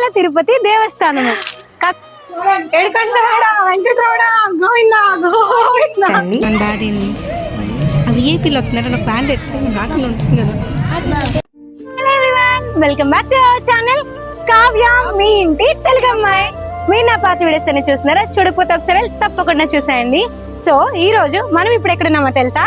తిరుమల తిరుపతి ఏంది అవి వస్తున్నారు. నాకు band welcome back to our channel Kavya మీ ఇంటి తెలుగు అమ్మాయి. మీరు నా పాత వీడియోస్ అన్ని చూస్తున్నారా? చూడకపోతే ఒకసారి తప్పకుండా చూసేయండి. సో ఈ రోజు మనం ఇప్పుడు ఎక్కడున్నామో తెలుసా?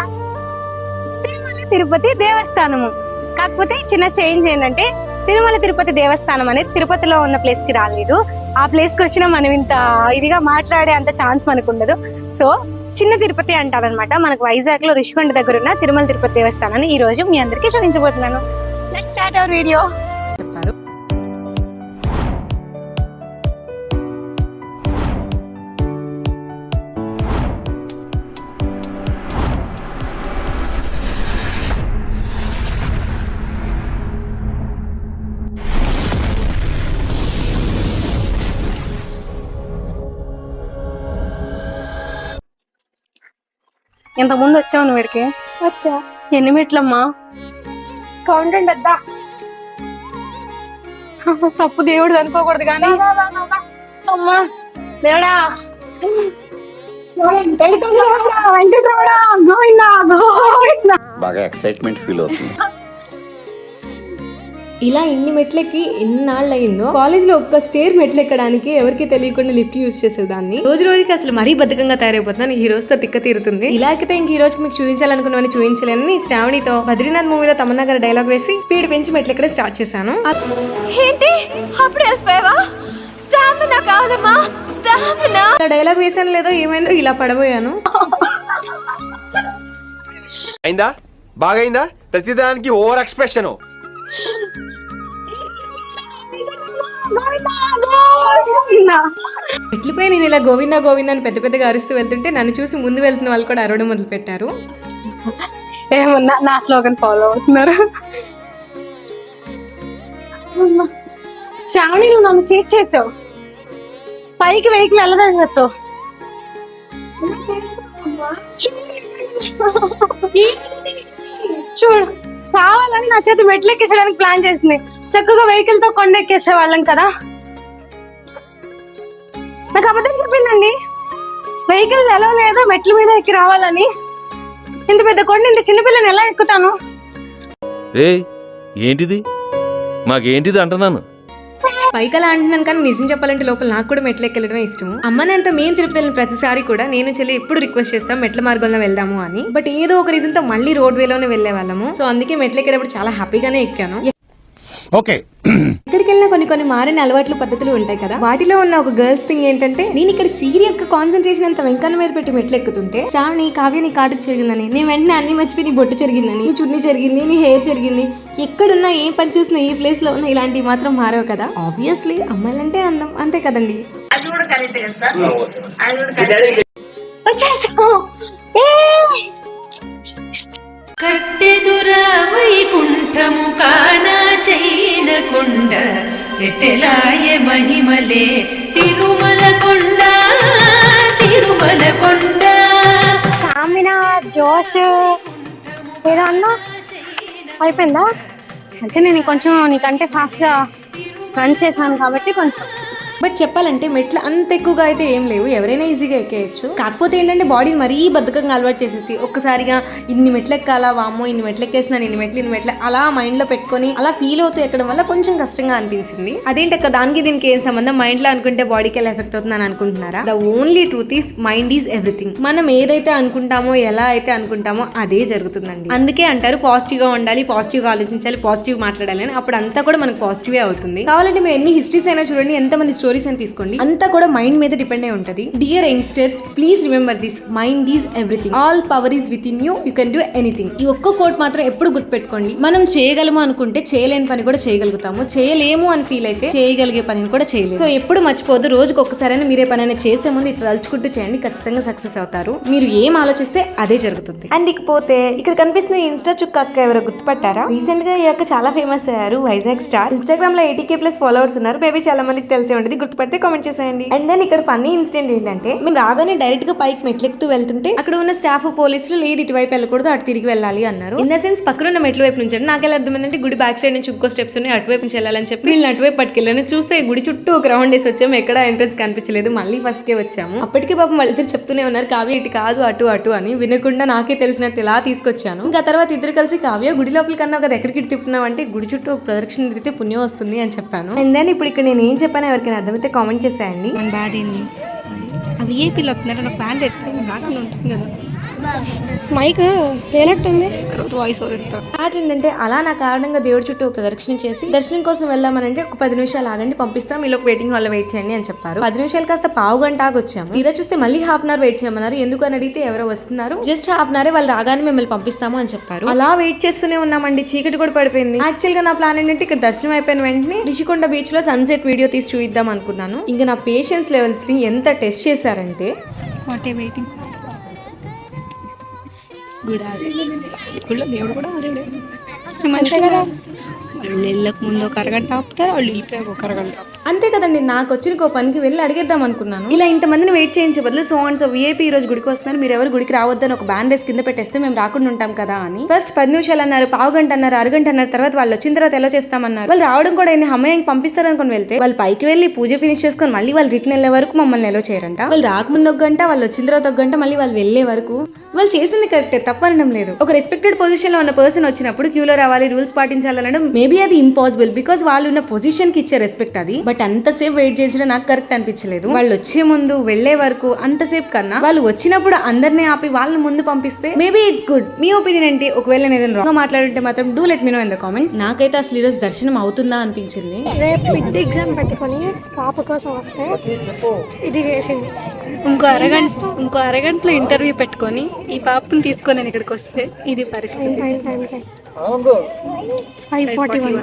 తిరుమల తిరుపతి దేవస్థానము. కాకపోతే చిన్న చేంజ్ ఏంటంటే తిరుమల తిరుపతి దేవస్థానం అనేది తిరుపతిలో ఉన్న ప్లేస్కి రాలేదు. ఆ ప్లేస్కి వచ్చినా మనం ఇంత ఇదిగా మాట్లాడే అంత ఛాన్స్ మనకు ఉండదు. సో చిన్న తిరుపతి అంటారనమాట మనకు వైజాగ్లో రిషికొండ దగ్గర ఉన్న తిరుమల తిరుపతి దేవస్థానాన్ని ఈ రోజు మీ అందరికీ చూపించబోతున్నాను. లెట్స్ స్టార్ట్ అవర్ వీడియో ఇంత ముందు వచ్చావు నువ్వు ఇక్కడికి? వచ్చా. ఎన్ని మెట్లమ్మా? కౌంటెంట్ వద్దా? తప్పు దేవుడు అనుకోకూడదు కానీ. అమ్మా దేవుడా. బాగా ఎక్సైట్మెంట్ ఫీల్ అవుతుంది. ఇలా ఇన్ని మెట్లకి ఎన్నాళ్ళు అయిందో కాలేజ్లో ఒక్క స్టేర్ మెట్లు ఎక్కడానికి ఎవరికి తెలియకుండా లిఫ్ట్ యూజ్ చేసేదాన్ని రోజు రోజుకి అసలు మరీ బద్ధకంగా తయారైపోతున్నాను ఈ రోజుతో తిక్క తీరుతుంది. ఇలా అయితే ఇంక ఈ రోజుకి మీకు చూపించాలనుకున్నవని చూపించలేని శ్రావణితో బద్రీనాథ్ మూవీలో తమన్నా గారి డైలాగ్ వేసి స్పీడ్ పెంచి మెట్లు ఎక్కడే స్టార్ట్ చేశాను. ఏంటి? అప్పుడు వేసిపోయావా స్టామినా కాదమ్మా స్టామినా. ఆ డైలాగ్ వేసాను లేదో ఏమైందో ఇలా పడబోయాను. అయిందా? బాగైందా? ప్రతిదానికి ఓవర్ ఎక్స్ప్రెషన్. గోవిందా, నేను ఇలా గోవిందా గోవిందా అని పెద్ద పెద్దగా అరుస్తూ వెళ్తుంటే నన్ను చూసి ముందు వెళ్తున్న వాళ్ళు కూడా అరవడం మొదలు పెట్టారు ఏమన్నా నా స్లోగన్ ఫాలో అవుతున్నారు. అమ్మా. శ్రావణి నువ్వు నన్ను చీట్ చేసావు. పైకి వెహికల్ వెళ్ళదని చెప్పావు చూడు కావాలని నా చేతి మెట్లు ఎక్కించడానికి ప్లాన్ చేసింది. చక్కగా వెహికల్తో కొండ ఎక్కేసే వాళ్ళం కదా? నాకు అబద్ధం చెప్పిందండి. వెహికల్ ఎలా లేదో మెట్ల మీద ఎక్కి రావాలని. ఇంత పెద్ద కొండ ఇంత చిన్నపిల్లని ఎలా ఎక్కుతాను? ఏయ్ ఏంటిది? మాకేంటిది అంటున్నాను? పైకలా అంటున్నాను కానీ నిజం చెప్పాలంటే లోపల నాకు కూడా మెట్లు ఎక్కడమే ఇష్టం అమ్మ నాన్నతో మేము తిరుపతి వెళ్ళిన ప్రతిసారి కూడా నేను చెల్లి ఎప్పుడు రిక్వెస్ట్ చేస్తాం మెట్ల మార్గంలో వెళ్దాము అని. బట్ ఏదో ఒక రీజన్తో మళ్ళీ రోడ్ వేలోనే వెళ్ళే వాళ్ళము. సో అందుకే మెట్లు ఎక్కేటప్పుడు చాలా హ్యాపీగానే ఎక్కాను. ఓకే. ఎక్కడికి వెళ్ళినా కొన్ని కొన్ని మారిన అలవాట్లు పద్ధతులు ఉంటాయి కదా. వాటిలో ఉన్న ఒక గర్ల్స్ థింగ్ ఏంటంటే నేను ఇక్కడ సీరియస్గా కాన్సన్ట్రేషన్ అంత వెంకన్న మీద పెట్టి మెట్లు ఎక్కుతుంటే శ్రావణి కావ్య నీ కాటుకు జరిగిందని నేను వెంటనే అన్ని మర్చిపోయి నీ బొట్టు జరిగిందని నీ చున్నీ జరిగింది నీ హెయిర్ జరిగింది ఎక్కడున్నా ఏం పని చేసినా ఏ ప్లేస్లో ఉన్నా ఇలాంటివి మాత్రం మారవు కదా. ఆబ్వియస్లీ అమ్మాయిలంటే అందం అంతే కదండి. వచ్చేసాం ఏ! కట్టెదురా వైకుంఠము కానా చైన కొండ తెట్టెలాయ మహిమలే తిరుమల కొండ తిరుమల కొండ. స్టామినా జోష్ ఏదో అన్నా అయిపోయిందా? అంటే నేను కొంచెం నీకంటే ఫాస్ట్గా రన్ చేశాను కాబట్టి కొంచెం. బట్ చెప్పాలంటే మెట్లు అంత ఎక్కువగా అయితే ఏం లేవు. ఎవరైనా ఈజీగా ఎక్కేయచ్చు. కాకపోతే ఏంటంటే బాడీని మరీ బద్ధకంగా అలవాటు చేసేసి ఒక్కసారిగా ఇన్ని మెట్లు ఎక్కాలా వామ్మో ఇన్ని మెట్లు ఎక్కేస్తున్నాను ఇన్ని మెట్లు ఇన్ని మెట్లు అలా మైండ్లో పెట్టుకొని అలా ఫీల్ అవుతూ ఎక్కడం వల్ల కొంచెం కష్టంగా అనిపించింది. అదేంటి అక్క దానికి దీనికి ఏం సంబంధం? మైండ్లో అనుకుంటే బాడీకి ఎలా ఎఫెక్ట్ అవుతుందని అనుకుంటున్నారా? The only truth is mind is everything. మనం ఏదైతే అనుకుంటామో ఎలా అయితే అనుకుంటామో అదే జరుగుతుందండి. అందుకే అంటారు పాజిటివ్గా ఉండాలి పాజిటివ్గా ఆలోచించాలి పాజిటివ్ మాట్లాడాలి అని. అప్పుడు అంతా కూడా మనకు పాజిటివ్ అవుతుంది. కావాలంటే మీరు ఎన్ని హిస్టరీస్ అయినా చూడండి ఎంతమంది స్టోరీస్ అని తీసుకోండి. అంతా కూడా మైండ్ మీద డిపెండ్ అయి ఉంటుంది. Dear youngsters please remember this mind is everything all power is within you you can do anything ఈ ఒక్క కోట్ మాత్రం ఎప్పుడు గుర్తుపెట్టుకోండి. మనం చేయగలము అనుకుంటే చేయలేని పని కూడా చేయగలుగుతాము. చేయలేము అని ఫీల్ అయితే చేయగలిగే పనిని కూడా చేయలేము. సో ఎప్పుడు మర్చిపోదు రోజుకి ఒక్కసారైనా మీరే పనైనా చేసే ముందు ఇట్లా తలుచుకుంటూ చేయండి. ఖచ్చితంగా సక్సెస్ అవుతారు. మీరు ఏం ఆలోచిస్తే అదే జరుగుతుంది. అండ్ ఇకపోతే ఇక్కడ కనిపిస్తున్న ఇన్స్టా చుక్క అక్క ఎవరో గుర్తుపట్టారా? రీసెంట్గా ఈ అక్క చాలా ఫేమస్ అయ్యారు వైజాగ్ స్టార్ ఇన్స్టాగ్రామ్లో ఎయిటీ కే ప్లస్ ఫాలోవర్స్ ఉన్నారు. మేబీ చాలా మందికి తెలిసే ఉంటుంది. గుర్తుపడితే కామెంట్ చేసేయండి. అండ్ దెన్ ఇక్కడ ఫన్నీ ఇన్సిడెంట్ ఏంటంటే మేము రాగానే డైరెక్ట్గా పైకి మెట్లెక్కుతూ వెళ్తుంటే అక్కడ ఉన్న స్టాఫ్ పోలీసులు లేదు ఇటువైపు వెళ్ళకూడదు అటు తిరిగి వెళ్ళాలి అన్నారు. ఇన్ ద సెన్స్ పక్కన ఉన్న మెట్ల వైపు నుంచి నాకు ఎలా అర్థమైందంటే గుడి బ్యాక్ సైడ్ నుంచి ఇంకో స్టెప్స్ ఉన్నాయి అటువైపు నుంచి వెళ్ళాలని చెప్పి వీళ్ళని అటువైపు పట్టుకెళ్ళాను చూస్తే గుడి చుట్టూ ఒక రౌండ్ వేసి వచ్చాము ఎక్కడ ఎంట్రన్స్ కనిపించలేదు మళ్ళీ ఫస్ట్ కే వచ్చాము. అప్పటికే పాపం వాళ్ళిద్దరు చెప్తూనే ఉన్నారు కావ్య ఇటు కాదు అటు అటు అని. వినకుండా నాకే తెలిసినట్టు ఇలా తీసుకొచ్చాను. ఇంకా తర్వాత ఇద్దరు కలిసి కావ్య గుడి లోపల కన్నా ఒక ఎక్కడికి తిప్పుతున్నావు? అంటే గుడి చుట్టూ ఒక ప్రదక్షిణ తిరిగితే పుణ్యం వస్తుంది అని చెప్పాను. అండ్ దెన్ ఇప్పుడు ఇక్కడ నేను ఏం చెప్పాను ఎవరికైనా అర్థమైతే కామెంట్ చేసేయండి. మన బాధ ఏంది? ఆ విఐపీలు వస్తున్నారు నాకు బ్యాండ్ ఎత్తే బాగానే ఉంటుంది కదా. మైక్ ఏనట్టుంది తర్వాత వాయిస్ ఓవర్ ఏంటంటే అలా నా కారణంగా దేవుడి చుట్టూ ప్రదక్షిణ చేసి దర్శనం కోసం వెళ్దామనంటే ఒక పది నిమిషాలు ఆగండి పంపిస్తాం మీరు వెయిటింగ్ హాల్ వెయిట్ చేయండి అని చెప్పారు. పది నిమిషాలు కాస్త పావు గంట ఆగి వచ్చాము. తీరా చూస్తే మళ్ళీ హాఫ్ అన్ అవర్ వెయిట్ చేయమన్నారు. ఎందుకు అని అడిగితే ఎవరో వస్తున్నారు. జస్ట్ హాఫ్ అన్ అవర్ వాళ్ళు రాగానే మిమ్మల్ని పంపిస్తాము అని చెప్పారు. అలా వెయిట్ చేస్తూనే ఉన్నామండి. చీకటి కూడా పడిపోయింది. యాక్చువల్గా నా ప్లాన్ ఏంటంటే ఇక్కడ దర్శనం అయిపోయిన వెంటనే రిషికొండ బీచ్లో సన్సెట్ వీడియో తీసి చూయిద్దాం అనుకున్నాను. ఇంకా నా పేషెన్స్ లెవెల్స్ని ఎంత టెస్ట్ చేశారంటే వాట్ ఏ వెయిటింగ్ గుడిలో దేవుడు కూడా మంచిగా వెళ్ళక ముందు ఒక అరగంట ఆపుతారు వాళ్ళు వెళ్ళిపోయాక ఒక అరగంట ఆపుతారు. అంతే కదండి నాకు వచ్చిన కోపానికి వెళ్ళి అడిగేద్దాం అనుకున్నాను. ఇలా ఇంతమందిని వెయిట్ చేయించే బదులు సో అండ్ సో విఐపీ ఈ రోజు గుడికి వస్తున్నారు మీరు ఎవరు గుడికి రావద్దని ఒక బ్యాండేజ్ కింద పెట్టేస్తే మేము రాకుండా ఉంటాం కదా అని. ఫస్ట్ పది నిమిషాలు అన్నారు పావు గంట అన్నారు అరగంట అన్నారు తర్వాత వాళ్ళు వచ్చిన తర్వాత ఎలా చేస్తామన్నారు. వాళ్ళు రావడం కూడా ఏంది అమ్మాయి పంపిస్తారు అనుకుని వెళ్తే వాళ్ళు పైకి వెళ్ళి పూజ ఫినిష్ చేసుకొని మళ్ళీ వాళ్ళు రిటర్న్ వెళ్ళే వరకు మమ్మల్ని ఎలా చేయరంట. వాళ్ళు రాకముందు ఒక గంట వాళ్ళు వచ్చిన తర్వాత ఒక గంట మళ్ళీ వాళ్ళు వెళ్ళే వరకు. వాళ్ళు చేసింది కరెక్టే తప్పనడం లేదు. ఒక రెస్పెక్టెడ్ పొజిషన్లో ఉన్న పర్సన్ వచ్చినప్పుడు క్యూలో రావాలి రూల్స్ పాటించాలనడం మేబీ అది ఇంపాసిబుల్ బికాస్ వాళ్ళు ఉన్న పొజిషన్కి ఇచ్చే రెస్పెక్ట్ అది. బట్ అంతసేపు వెయిట్ చేయించడం నాకు కరెక్ట్ అనిపించలేదు. వాళ్ళు వచ్చే ముందు వెళ్ళే వరకు అంతసేపు కన్నా వాళ్ళు వచ్చినప్పుడు అందరినీ ఆపి వాళ్ళని ముందు పంపిస్తే మేబీ ఇట్స్ గుడ్. మీ ఒపీనియన్ ఏంటి? ఒకవేళ నేను ఏదైనా రాంగ్ మాట్లాడుంటే మాత్రం do let me know in the comments నాకైతే అసలు ఈరోజు దర్శనం అవుతుందా అనిపించింది. రేపు మిడ్ ఎగ్జామ్ పెట్టుకొని పాప కోసం వస్తే ఇది చేసింది. ఇంకో అరగంట ఇంకో అరగంటలో ఇంటర్వ్యూ పెట్టుకొని ఈ పాపని తీసుకొని నేను ఇక్కడికి వస్తే ఇది పరిస్థితి. ఫైవ్ ఫార్టీ వన్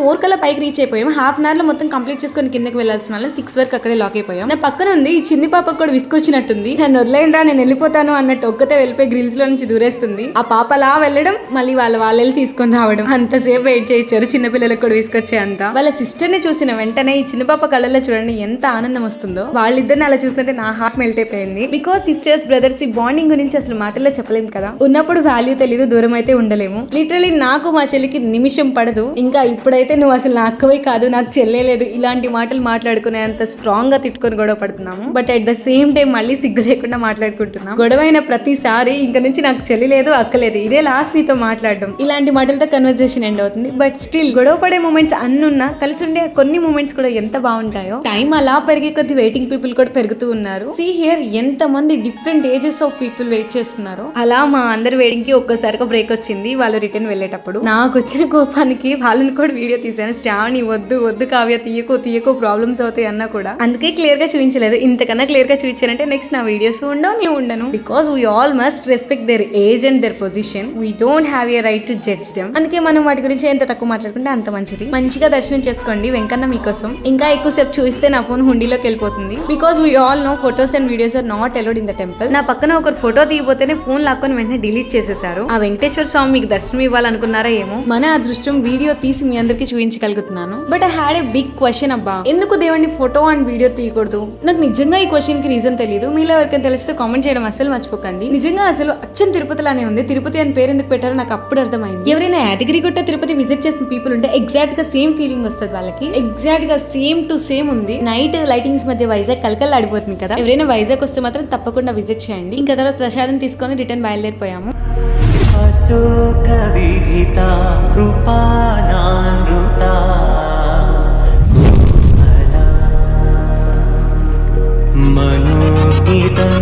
ఫోర్ కల్లా పైకి రీచ్ అయిపోయాం. హాఫ్ అన్ అవర్లో మొత్తం కంప్లీట్ చేసుకొని కిందకి వెళ్ళాల్సిన వాళ్ళు. సిక్స్ వరకు అక్కడే లాక్ అయిపోయాం. నా పక్కన ఉంది ఈ చిన్ని పాపకు కూడా విసుకొచ్చినట్టుంది నన్ను వదిలేయండి నేను వెళ్ళిపోతాను అన్నట్టు ఒక్కతే వెళ్ళిపోయి గ్రిల్స్లో నుంచి దూరేస్తుంది. ఆ పాప అలా వెళ్ళడం మళ్ళీ వాళ్ళ వాళ్ళు తీసుకొని రావడం. అంతసేపు వెయిట్ చేయించారు. చిన్నపిల్లలకు కూడా విసుకొచ్చే అంత. వాళ్ళ సిస్టర్ని చూసిన వెంటనే ఈ చిన్న పాప కళ్ళల్లో చూడండి ఎంత ఆనందం వస్తుందో. వాళ్ళిద్దరిని అలా చూస్తుంటే నా హార్ట్ మెల్ట్ అయిపోయింది. బికాస్ సిస్టర్స్ బ్రదర్స్ ఈ బాండింగ్ గురించి అసలు మాటల్లో చెప్పలేం కదా. ఉన్నప్పుడు వాల్యూ తెలియదు దూరం అయితే ఉండలేము. లిటరలీ నాకు మా చెల్లికి నిమిషం పడదు. ఇంకా ఇప్పుడైతే నువ్వు అసలు నా అక్కవే కాదు నాకు చెల్లేలేదు ఇలాంటి మాటలు మాట్లాడుకునే అంత స్ట్రాంగ్గా తిట్టుకొని గొడవ పడుతున్నాము. But at the same time మళ్ళీ సిగ్గు లేకుండా మాట్లాడుకుంటున్నాం. గొడవైన ప్రతిసారి ఇంక నుంచి నాకు చెల్లలేదు అక్కలేదు ఇదే లాస్ట్ నీతో మాట్లాడడం. ఇలాంటి మాటలతో కన్వర్జేషన్ ఎండ్ అవుతుంది. బట్ స్టిల్ గొడవ పడే మూమెంట్స్ అన్నున్నా కలిసి ఉండే కొన్ని మూమెంట్స్ కూడా ఎంత బాగుంటాయో. టైం అలా పెరిగే కొద్ది వెయిటింగ్ పీపుల్ కూడా పెరుగుతూ ఉన్నారు. సీ హియర్ ఎంత మంది different ages of people wait చేస్తున్నారు. అలా మా అందరి వెయిటింగ్కి ఒక్కసారిగా బ్రేక్ వచ్చింది. వాళ్ళు రిటర్న్ వెళ్ళేటప్పుడు. నాకు వచ్చిన కోపానికి వాళ్ళని కూడా వీడియో తీసాను శ్రావణి వద్దు వద్దు కావ్య తీయకో తీయకో ప్రాబ్లమ్స్ అవుతాయి అన్నా కూడా. అందుకే క్లియర్గా చూపించలేదు. ఇంతకన్నా క్లియర్గా చూపించారంటే నెక్స్ట్ నా వీడియోస్ ఉండవు నేను ఉండను. Because we all must respect their age and their position we don't have a right to judge them అందుకే మనం వాటి గురించి ఎంత తక్కువ మాట్లాడుకుంటే అంత మంచిది. మంచిగా దర్శనం చేసుకోండి వెంకన్న మీకోసం. ఇంకా ఎక్కువసేపు చూస్తే నా ఫోన్ హుండీలోకి వెళ్ళిపోతుంది. Because we all know photos and videos are not allowed in the temple నా పక్కన ఒకరు ఫోటో తీయబోతేనే ఫోన్ లాక్కొని వెంటనే డిలీట్ చేసేసారు ఆ వెంకటేశ్వర స్వామి మీకు దర్శనం ఇవ్వాలనుకున్నారా ఏమో? మన అదృష్టం వీడియో తీసి మీ అందరికి చూపించగలుగుతున్నాను. But I had a big question అబ్బా. ఎందుకు దేవుడిని ఫోటో అండ్ వీడియో తీయకూడదు? నాకు నిజంగా ఈ క్వశ్చన్కి రీజన్ తెలియదు మీలో ఎవరికైనా తెలిస్తే కామెంట్ చేయడం అసలు మర్చిపోకండి. నిజంగా అసలు అచ్చం తిరుపతిలానే ఉంది. తిరుపతి అని పేరు ఎందుకు పెట్టారో నాకు అప్పుడు అర్థమైంది. ఎవరైనా యాదగిరిగుట్ట తిరుపతి విజిట్ చేసిన పీపుల్ ఉంటే ఎగ్జాక్ట్గా సేమ్ ఫీలింగ్ వస్తుంది వాళ్ళకి. ఎగ్జాక్ట్గా సేమ్ టు సేమ్ ఉంది. నైట్ లైటింగ్స్ మధ్య వైజాగ్ కలకల్ ఆడిపోతుంది కదా. ఎవరైనా వైజాగ్ వస్తే మాత్రం తప్పకుండా విజిట్ చేయండి. ఇంకా తర్వాత ప్రసాదం తీసుకొని రిటర్న్ బయలుదేరిపోయాము. శోక విహిత కృపానానృత మనోహితం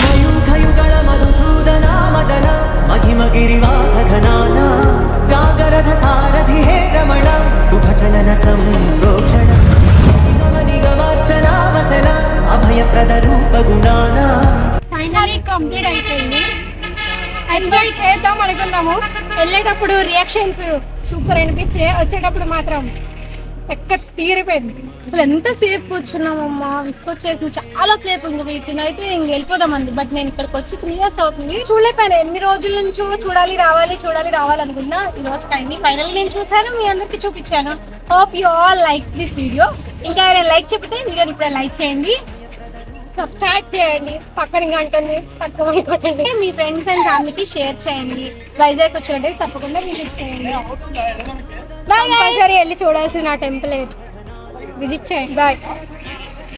మయూఖయుగళ మధుసూదనా మదన మహిమగిరివాహనానా రాగరథ సారథి హే రమణ శుభచలన సంప్రోక్షణ. నిగమ నిగమార్చనావసన అభయప్రద రూప ఫైనలీ కంప్లీట్ అయిపోయింది. ఎంజాయ్ చేద్దాం అనుకున్నాము వెళ్ళేటప్పుడు రియాక్షన్స్ సూపర్ అనిపించే వచ్చేటప్పుడు మాత్రం ఎక్క తీరిపోయింది అసలు ఎంత సేపు కూర్చున్నామమ్మా విసుకొచ్చేసింది చాలా సేపు ఇంక వీటిని అయితే ఇంక వెళ్ళిపోదామంది బట్ నేను ఇక్కడికి వచ్చి త్రీ ఇయర్స్ అవుతుంది. చూడలేకపోయాను. ఎన్ని రోజుల నుంచో చూడాలి రావాలి చూడాలి రావాలనుకున్నా ఈ రోజు టైంని ఫైనల్ నేను చూశాను. మీ అందరికి చూపించాను. Hope you all like this video ఇంకా లైక్ చెప్తే వీడియోని ఇప్పుడే లైక్ చేయండి. సబ్స్క్రైబ్ చేయండి పక్కన గంటని పక్కన కొట్టండి. మీ ఫ్రెండ్స్ అండ్ ఫ్యామిలీకి షేర్ చేయండి. వైజాగ్ వచ్చినట్టే తప్పకుండా విజిట్ చేయండి. కంపల్సరీ వెళ్ళి చూడాల్సిన టెంపుల్ విజిట్ చేయండి. బాయ్